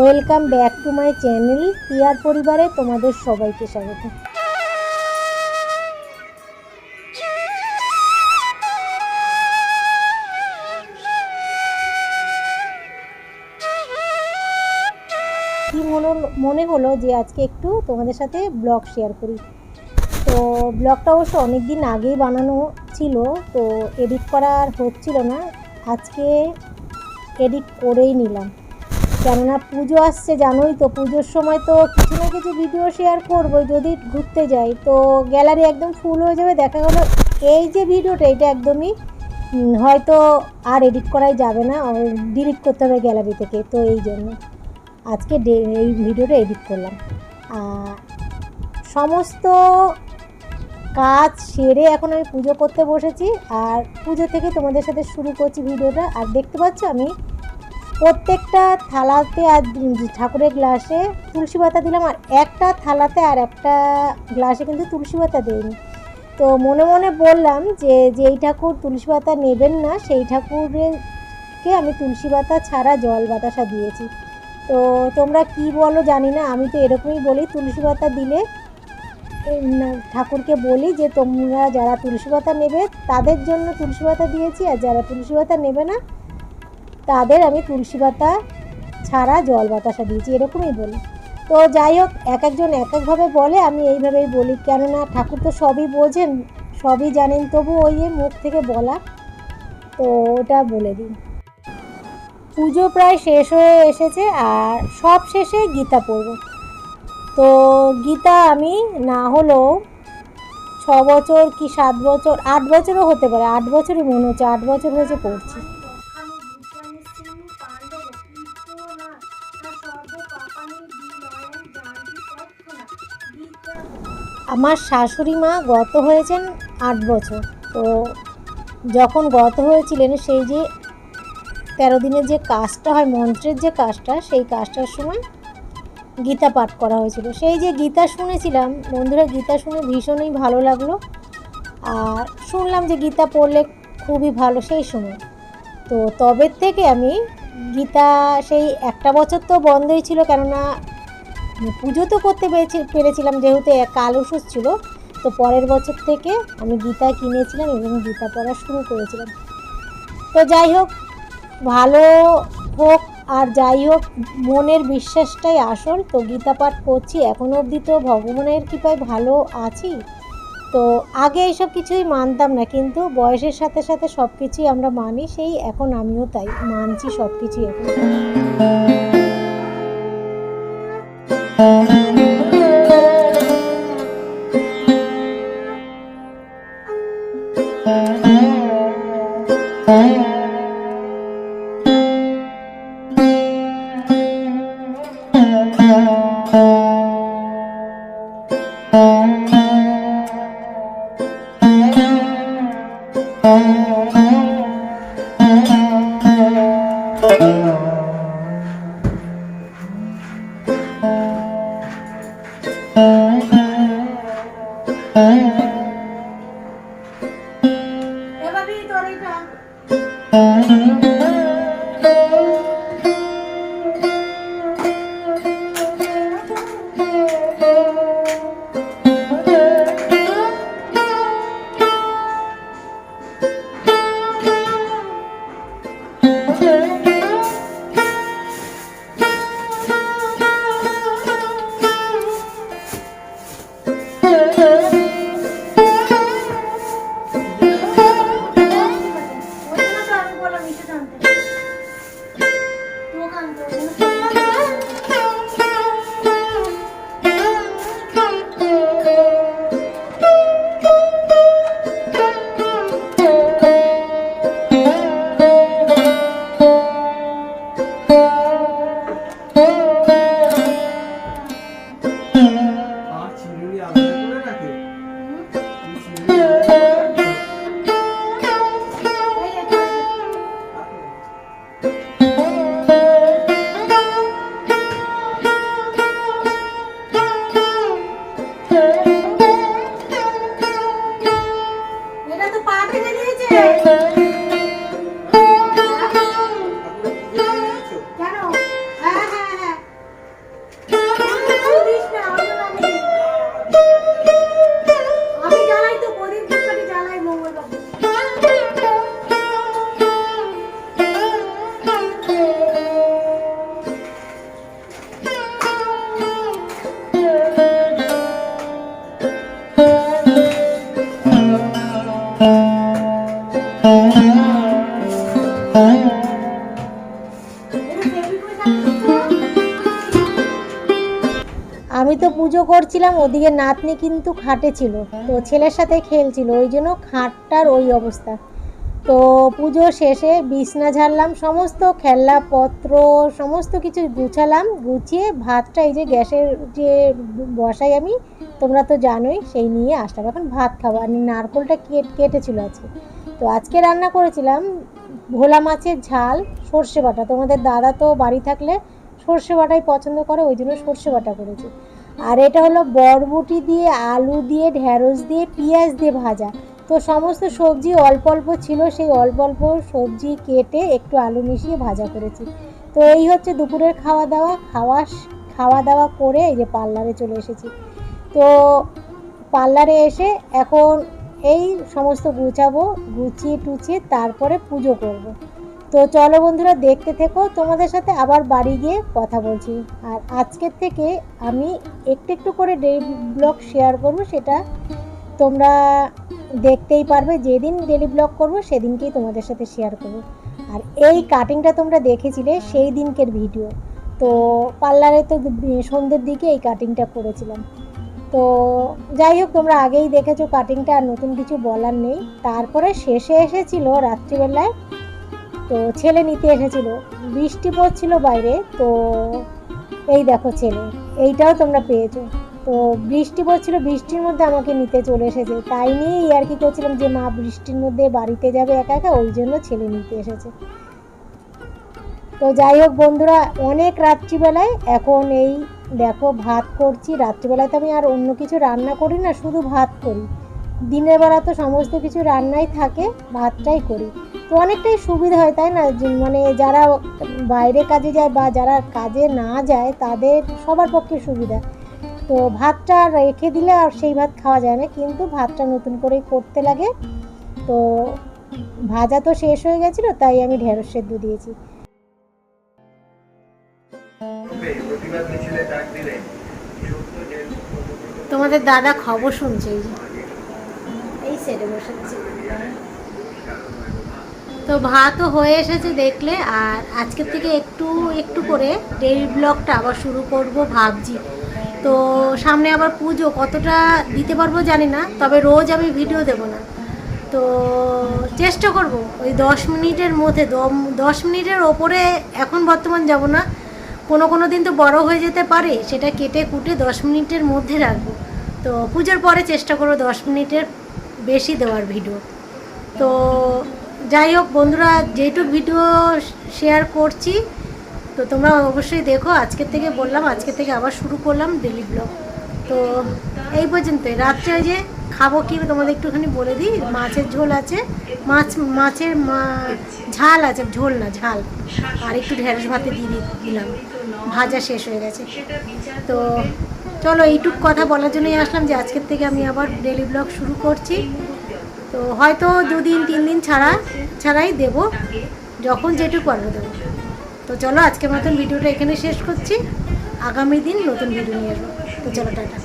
Welcome back to my channel টিয়ার পরিবারে তোমাদের সবাইকে স্বাগত। কি মনে মনে হলো যে আজকে একটু তোমাদের সাথে ব্লগ শেয়ার করি। তো ব্লগটা অবশ্য অনেক দিন আগেই বানানো ছিল, তো এডিট করা আর হচ্ছিল না। আজকে এডিট করেই নিলাম। কেননা পুজো আসছে, জানোই তো, পুজোর সময় তো কিছু না কিছু ভিডিও শেয়ার করব যদি ঘুরতে যাই। তো গ্যালারি একদম ফুল হয়ে যাবে, দেখা গেলো এই যে ভিডিওটা এটা একদমই হয়তো আর এডিট করাই যাবে না ডিলিট করতে হবে গ্যালারি থেকে, তো এই জন্য। আজকে এই ভিডিওটা এডিট করলাম। সমস্ত কাজ সেরে এখন আমি পুজো করতে বসেছি, আর পুজো থেকে তোমাদের সাথে শুরু করছি ভিডিওটা আর দেখতে পাচ্ছ আমি প্রত্যেকটা থালাতে আর ঠাকুরের গ্লাসে তুলসী পাতা দিলাম, আর একটা থালাতে আর একটা গ্লাসে কিন্তু তুলসী পাতা দিইনি। তো মনে মনে বললাম যে, যেই ঠাকুর তুলসী পাতা নেবেন না, সেই ঠাকুরকে আমি তুলসী পাতা ছাড়া জল বাতাসা দিয়েছি। তো তোমরা কি বলো জানি না, আমি তো এরকমই বলি, তুলসী পাতা দিলে ঠাকুরকে বলি যে, তোমরা যারা তুলসী পাতা নেবে, তাদের জন্য তুলসী পাতা দিয়েছি, আর যারা তুলসী পাতা নেবে না তাদের আমি তুলসী পাতা ছাড়া জল বাতাসা দিয়েছি, এরকমই বলি। তো যাই হোক, এক একজন এক একভাবে বলে, আমি এইভাবেই বলি। কেননা ঠাকুর তো সবই বোঝেন, সবই জানেন, তবু ওই মুখ থেকে বলা। তো ওটা বলে দিন পুজো প্রায় শেষ হয়ে এসেছে, আর সব শেষে গীতা পড়ব। তো গীতা আমি না হলেও ছ বছর কি সাত বছর, আট বছরও হতে পারে, আট বছরই মনে হচ্ছে, আট বছর হয়েছে পড়ছি। আমার শাশুড়ি মা গত হয়েছেন আট বছর। তো যখন গত হয়েছিলেন সেই যে তেরো দিনের যে কাজটা হয়, মন্ত্রের যে কাজটা, সেই কাজটার সময় গীতা পাঠ করা হয়েছিল। সেই যে গীতা শুনেছিলাম, বন্ধুরা গীতা শুনে ভীষণই ভালো লাগল। আর শুনলাম যে গীতা পড়লে খুবই ভালো সেই সময়। তো তবে থেকে আমি গীতা সেই একটা বছর তো বন্ধই ছিল, কেননা পুজো তো করতে পেরেছি- পেরেছিলাম যেহেতু কাল ওষুধ ছিল, তো পরের বছর থেকে আমি গীতা কিনেছিলাম এবং গীতা পড়া শুরু করেছিলাম। তো যাই হোক, ভালো হোক আর যাই হোক, মনের বিশ্বাসটাই আসল। তো গীতা পাঠ করছি এখনও অবধি তো ভগবানের কৃপায় ভালো আছি। তো আগে এইসব কিছুই মানতাম না, কিন্তু বয়সের সাথে সাথে সব কিছুই আমরা মানি, সেই এখন আমিও তাই, মানছি সব কিছুই এখন। Oh, আর আমি তো পুজো করছিলাম, ওদিকে নাতনি কিন্তু খাটে ছিল। তো ছেলের সাথে খেলছিল, ওই জন্য খাটটার ওই অবস্থা। তো পুজো শেষে বিছনা ঝাড়লাম, সমস্ত খেলনাপত্র সমস্ত কিছু গুছালাম, গুছিয়ে ভাতটা এই যে গ্যাসের যে বসাই আমি, তোমরা তো জানোই, সেই নিয়ে আসলাম। এখন ভাত খাব। আর নারকোলটা কেট, কেটেছিল আজকে। তো আজকে রান্না করেছিলাম ভোলা মাছের ঝাল, সর্ষে বাটা। তোমাদের দাদা তো বাড়ি থাকলে সর্ষে বাটাই পছন্দ করে, ওই জন্য সর্ষে বাটা করেছি। আর এটা হলো বরবটি দিয়ে, আলু দিয়ে ঢ্যাঁড়স দিয়ে, পেঁয়াজ দিয়ে ভাজা। তো সমস্ত সবজি অল্প অল্প ছিল, সেই অল্প অল্প সবজি কেটে একটু আলু মিশিয়ে ভাজা করেছি। তো এই হচ্ছে দুপুরের খাওয়া দাওয়া। খাওয়া খাওয়া দাওয়া করে এই যে পার্লারে চলে এসেছি। তো পার্লারে এসে এখন এই সমস্ত গুছাবো, গুছিয়ে টুচিয়ে তারপরে পুজো করব। তো চলো বন্ধুরা, দেখতে থেকো। তোমাদের সাথে আবার বাড়ি গিয়ে কথা বলছি। আর আজকের থেকে আমি একটু একটু করে ডেইলি ব্লগ শেয়ার করব, সেটা তোমরা দেখতেই পারবে, যেদিন ডেলি ব্লগ করব, সেদিনকেই তোমাদের সাথে শেয়ার করব। আর এই কাটিংটা তোমরা দেখেছিলে, সেই দিনকের ভিডিও তো পার্লারে তো সন্ধ্যের দিকে এই কাটিংটা করেছিলাম। তো যাই হোক, তোমরা আগেই দেখেছ কাটিংটা আর নতুন কিছু বলার নেই। তারপরে শেষে এসেছিল রাত্রিবেলায়, তো ছেলে নিতে এসেছিল। বৃষ্টি পড়ছিল বাইরে, তো এই দেখো ছেলে, এইটাও তোমরা পেয়েছ। তো বৃষ্টি পড়ছিল, বৃষ্টির মধ্যে আমাকে নিতে চলে এসেছে। তাই নিয়েই আর কি করছিলাম যে, মা বৃষ্টির মধ্যে বাড়িতে যাবে একা একা, ওই জন্য ছেলে নিতে এসেছে। তো যাই হোক বন্ধুরা, অনেক রাত্রিবেলায় এখন এই দেখো ভাত করছি। রাত্রিবেলায় তো আমি আর অন্য কিছু রান্না করি না, শুধু ভাত করি। দিনের বেলা তো সমস্ত কিছু রান্নাই থাকে, ভাতটাই করি। তো অনেকটাই সুবিধা হয়, তাই না? মানে যারা বাইরে কাজে যায় বা যারা কাজে না যায়, তাদের সবার পক্ষে সুবিধা। তো ভাতটা রেখে দিলে আর সেই ভাত খাওয়া যায় না কিন্তু ভাতটা নতুন করে করতে লাগে। তো ভাজা তো শেষ হয়ে গেছিল তাই আমি ঢেঁড়স সেদ্ধ দিয়েছি। তোমাদের দাদা খবর শুনছে এই যে। এই সেটে বসেছি। তো ভাতও হয়ে এসেছে দেখলে আর আজকের থেকে একটু একটু করে ডেইলি ব্লগটা আবার শুরু করব ভাবছি। তো সামনে আবার পুজো, কতটা দিতে পারব জানি না, তবে রোজ আমি ভিডিও দেব না। তো চেষ্টা করব, ওই দশ মিনিটের মধ্যে দশ মিনিটের ওপরে এখন বর্তমান যাব না। কোনো কোনো দিন তো বড় হয়ে যেতে পারে, সেটা কেটে কুটে দশ মিনিটের মধ্যে রাখব। তো পুজোর পরে চেষ্টা করো দশ মিনিটের বেশি দেওয়ার ভিডিও তো যাই হোক বন্ধুরা যেটুক ভিডিও শেয়ার করছি তো তোমরা অবশ্যই দেখো, আজকের থেকে বললাম আজকের থেকে আবার শুরু করলাম ডেলি ব্লগ তো এই পর্যন্ত রাত্রে যে খাব কি তোমাদের একটুখানি বলে দিই, মাছের ঝোল আছে। মাছ, মাছের ঝাল আছে, ঝোল না, ঝাল। আর একটু ঢেঁড়স ভাতে দিয়ে দিলাম। ভাজা শেষ হয়ে গেছে। তো চলো, এইটুক কথা বলার জন্যই আসলাম যে আজকের থেকে আমি আবার ডেলি ব্লগ শুরু করছি। তো হয়তো দুদিন, তিন দিন ছাড়া, ছাড়াই দেব। যখন যেটুকু পারব দেবো। তো চলো আজকের মতন ভিডিওটা এখানে শেষ করছি। আগামী দিন নতুন ভিডিও নিয়ে আসব। তো চলো, টাটা।